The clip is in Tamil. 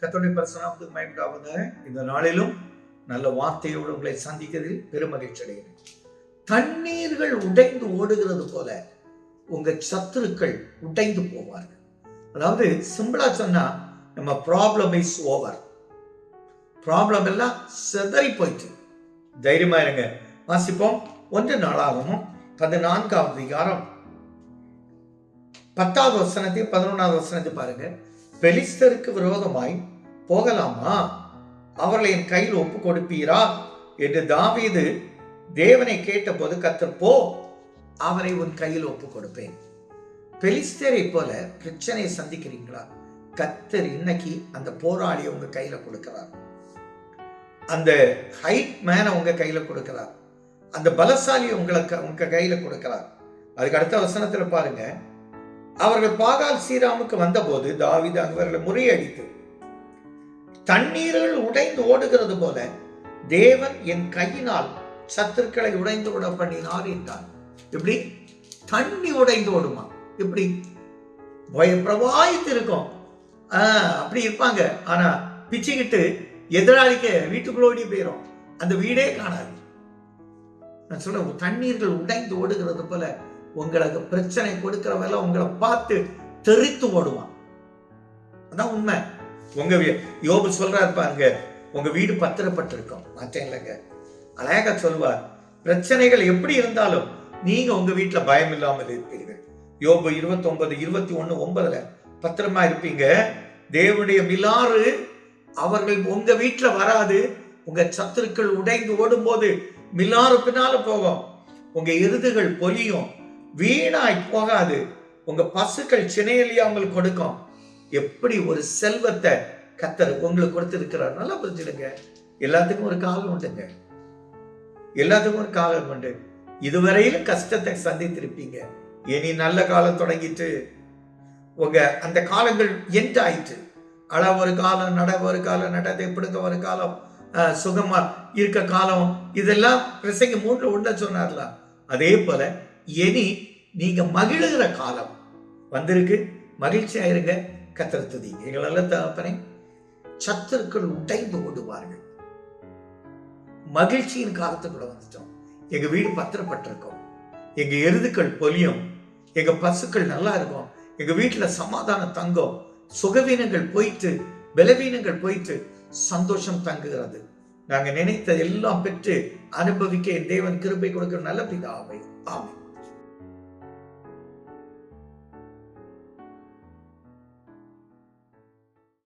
கத்தோடைய பரிசனாவது மயண்டாவது இந்த நாளிலும் நல்ல வார்த்தையோடு உங்களை சந்திக்கிறதில் பெருமகிழ்ச்சி அடைகிறேன். தண்ணீர்கள் உடைந்து ஓடுகிறது போல உங்க சத்துருக்கள் உடைந்து போவார்கள். அதாவது சிம்பிளா சொன்னா நம்ம ப்ராப்ளம் இஸ் ஓவர் ப்ராப்ளம் எல்லாம் சிதறி போயிட்டு. தைரியமா இருங்க. வாசிப்போம். ஒன்று நாளாகவும் பதினான்காவது அதிகாரம் பத்தாவது வசனத்தையும் பதினொன்றாவது வசனத்தையும் பாருங்க. பெலிஸ்தருக்கு விரோதமாய் போகலாமா? அவர்களை என் கையில் ஒப்பு கொடுப்பீரா என்று தாவீது தேவனை கேட்டபோது கத்தர் போ. அவரை உன் கையில் ஒப்பு கொடுப்பேன் பெலிஸ்தரை போல பிரச்சனையை சந்திக்கிறீங்களா கத்தர் இன்னைக்கு அந்த போராளியை உங்க கையில கொடுக்கிறார். அந்த ஹைட் மேனை உங்க கையில கொடுக்கிறார். அந்த பலசாலியை உங்களுக்கு உங்க கையில கொடுக்கிறார். அதுக்கு அடுத்த வசனத்துல பாருங்க. அவர்கள் பாகால் ஸ்ரீராமுக்கு வந்தபோது தாவிது அவர்களை முறியடித்து தண்ணீர்கள் உடைந்து ஓடுகிறது போல தேவன் என் கையினால் சத்துருக்களை உடைந்து விட பண்ணினார் என்றார். எப்படி? தண்ணி உடைந்து ஓடுமா? எப்படி? பய- இருக்கும் அப்படி இருப்பாங்க. ஆனா பிச்சுக்கிட்டு எதிராளிக்கு வீட்டுக்குள்ள ஓடி போயிடும் அந்த வீடே காணாது. நான் சொல்றேன் தண்ணீர்கள் உடைந்து ஓடுகிறது போல உங்களுக்கு பிரச்சனை கொடுக்கிறவங்க உங்களை பார்த்து தெரித்து ஓடுவான். அதான் உண்மை. உங்க வீ- யோபு சொல்றாரு பாருங்க உங்க வீடு பத்திரப்பட்டிருக்கும். மாற்றேன் இல்லைங்க. அழகா சொல்வார் பிரச்சனைகள் எப்படி இருந்தாலும் நீங்க உங்க வீட்டுல பயம் இல்லாமல் இருப்பீர்கள். யோபு இருபத்தி ஒன்பது இருபத்தி ஒண்ணு ஒன்பதுல பத்திரமா இருப்பீங்க. தேவனுடைய மிலாறு அவர்கள் உங்க வீட்டுல வராது. உங்க சத்துருக்கள் உடைந்து ஓடும்போது மிலாறு பின்னால போகும். உங்க எருதுகள் பொலியும் வீணாய் போகாது. உங்க பசுக்கள் சினையலியாமல் கொடுக்கும். எப்படி ஒரு செல்வத்தை கத்தர் உங்களுக்கு கொடுத்திருக்கிறார்? நல்லா புரிஞ்சுடுங்க எல்லாத்துக்கும் ஒரு காலம் உண்டுங்க. எல்லாத்துக்கும் ஒரு காலம் உண்டு. இதுவரையிலும் கஷ்டத்தை சந்தித்திருப்பீங்க. இனி நல்ல காலம் தொடங்கிட்டு உங்க அந்த காலங்கள் எண்ட் ஆயிட்டு அழ ஒரு காலம் நட ஒரு காலம் நடத்தை பிடுங்க ஒரு காலம் சுகமா இருக்க காலம். இதெல்லாம் பிரசங்க மூன்று உண்ட சொன்னார்ல. அதே போல இனி நீங்க மகிழுகிற காலம் வந்திருக்கு. மகிழ்ச்சி இருங்க கத்திரத்துதி எங்களெல்லாம் தகப்பனே சத்துருக்கள் உடைந்து ஓடுவார்கள். மகிழ்ச்சியின் காலத்துக்குள்ள வந்துட்டோம். எங்க வீடு பத்திரப்பட்டிருக்கோம். எங்க எருதுக்கள் பொலியும். எங்க பசுக்கள் நல்லா இருக்கும். எங்க வீட்டுல சமாதானம் தங்கம். சுகவீனங்கள் போயிட்டு பலவீனங்கள் போயிட்டு சந்தோஷம் தங்குகிறது. நாங்க நினைத்த எல்லாம் பெற்று அனுபவிக்க தேவன் கிருபை கொடுக்கிற நல்ல பிதாவை. ஆமை